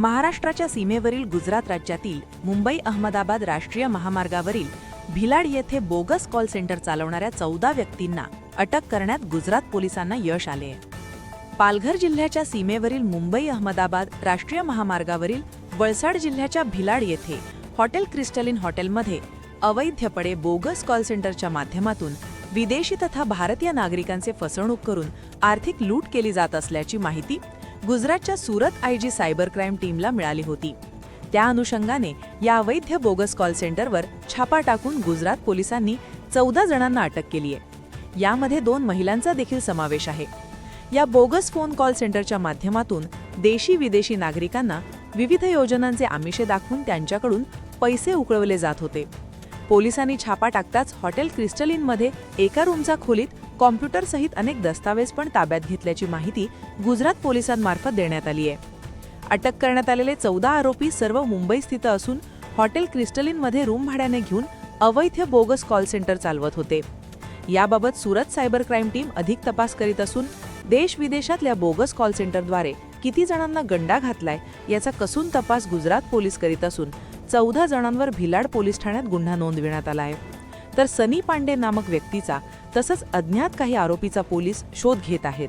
महाराष्ट्राच्या सीमेवरील गुजरात राज्यातील मुंबई अहमदाबाद राष्ट्रीय महामार्गावरील भिलाड येथे बोगस कॉल सेंटर चालवणाऱ्या चौदा व्यक्तींना अटक करण्यात गुजरात पोलिसांना यश आले. पालघर जिल्ह्याच्या सीमेवरील मुंबई अहमदाबाद राष्ट्रीय महामार्गावरील वलसाड जिल्ह्याच्या भिलाड येथे हॉटेल क्रिस्टलिन हॉटेलमध्ये अवैधपणे बोगस कॉल सेंटरच्या माध्यमातून विदेशी तथा भारतीय नागरिकांचे फसवणूक करून आर्थिक लूट केली जात असल्याची माहिती गुजरातच्या Surat I G cyber crime टीमला मिळाली होती. त्या अनुषंगाने या अवैध बोगस कॉल सेंटरवर छापा टाकून गुजरात पोलिसांनी चौदा जणांना अटक केली आहे यामध्ये दोन महिलांचा देखील समावेश आहे. या बोगस फोन कॉल सेंटरच्या माध्यमातून देशी विदेशी नागरिकांना विविध योजनांचे आमिषे दाखवून त्यांच्याकडून पैसे उकळवले जात होते. पोलिसांनी छापा टाकताच हॉटेल क्रिस्टलिनमध्ये एका रूमचा खोलीत कॉम्प्युटरसहित अनेक दस्तावेज पण ताब्यात घेतल्याची माहिती गुजरात पोलिसांमार्फत देण्यात आली आहे. अटक करण्यात आलेले चौदा आरोपी सर्व मुंबई स्थित असून हॉटेल क्रिस्टलिनमध्ये रूम भाड्याने घेऊन अवैध बोगस कॉल सेंटर चालवत होते. याबाबत सुरत सायबर क्राईम टीम अधिक तपास करीत असून देश विदेशातल्या बोगस कॉल सेंटरद्वारे किती जणांना गंडा घातलाय याचा कसून तपास गुजरात पोलीस करीत असून चौदा जणांवर भिलाड पोलीस ठाण्यात गुन्हा नोंदविण्यात आला आहे. तर सनी पांडे नामक व्यक्तीचा तसंच अज्ञात काही आरोपीचा पोलीस शोध घेत आहेत.